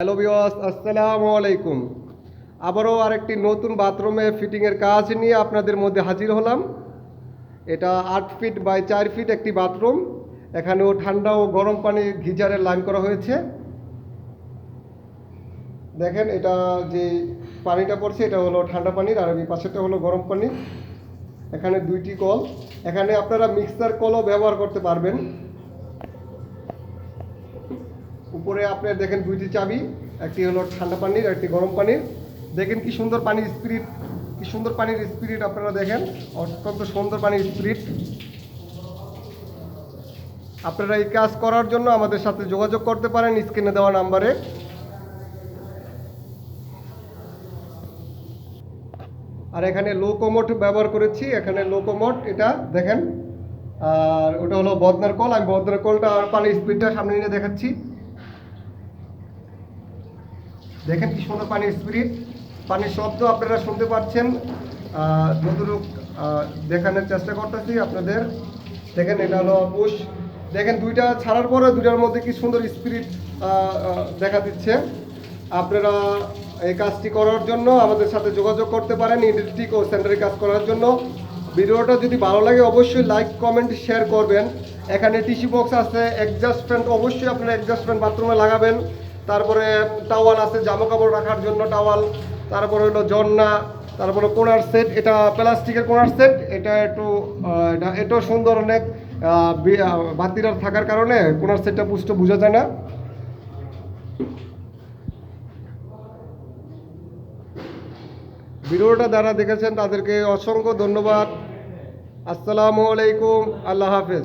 Hello বিওয়াস আসসালামু আলাইকুম আবারও আরেকটি নতুন বাথরুমে ফিটিংয়ের কাজ নিয়ে আপনাদের মধ্যে হাজির হলাম। এটা আট ফিট বাই চার ফিট একটি বাথরুম এখানেও ঠান্ডা ও গরম পানি গিজারের লাইন করা হয়েছে। দেখেন এটা যে পানিটা পড়ছে, এটা হলো ঠান্ডা পানির, আর এই পাশেটা হলো গরম পানি এখানে দুইটি কল। এখানে আপনারা মিক্সার কলও ব্যবহার করতে পারবেন। উপরে আপনার দেখেন দুইটি চাবি, একটি হলো ঠান্ডা পানির, একটি গরম পানির। দেখেন কি সুন্দর পানির স্পিরিট কি সুন্দর পানির স্পিরিট আপনারা দেখেন, অত্যন্ত সুন্দর পানির স্পিরিট আপনারা এই কাজ করার জন্য আমাদের সাথে যোগাযোগ করতে পারেন স্ক্রিনে দেওয়া নাম্বারে। আর এখানে লো কোমোট ব্যবহার করেছি, এখানে লো কোমোট এটা দেখেন। আর ওটা হলো বদনার কল, আমি বদনার কলটা আর পানির স্পিডটা সামনে নিয়ে দেখাচ্ছি। দেখেন কি সুন্দর পানির স্পিরিট পানির শব্দ আপনারা শুনতে পাচ্ছেন। যতটুক দেখানোর চেষ্টা করতেছি আপনাদের। দেখেন, এটা হলো পুশ। দেখেন, দুইটা ছাড়ার পরে দুইটার মধ্যে কি সুন্দর স্পিরিট দেখা দিচ্ছে। আপনারা এই কাজটি করার জন্য আমাদের সাথে যোগাযোগ করতে পারেন ইলেকট্রিক ও সেন্টারে কাজ করার জন্য। ভিডিওটা যদি ভালো লাগে, অবশ্যই লাইক, কমেন্ট শেয়ার করবেন। এখানে টিসি বক্স আছে অ্যাডজাস্টমেন্ট অবশ্যই আপনারা অ্যাডজাস্টমেন্ট বাথরুমে লাগাবেন। তারপরে টাওয়াল আছে জামা কাপড় রাখার জন্য টাওয়াল তারপরে হলো জন্না তারপরে কোনার সেট এটা প্লাস্টিকের কোনার সেট এটা একটু এটা এটাও সুন্দর অনেক আহ, বি- আহ, বাতিটার থাকার কারণে কোনার সেটটা পুষ্ট বোঝা যায় না। ভিডিওটা যারা দেখেছেন তাদেরকে অসংখ্য ধন্যবাদ। আসসালামু আলাইকুম আল্লাহ হাফেজ।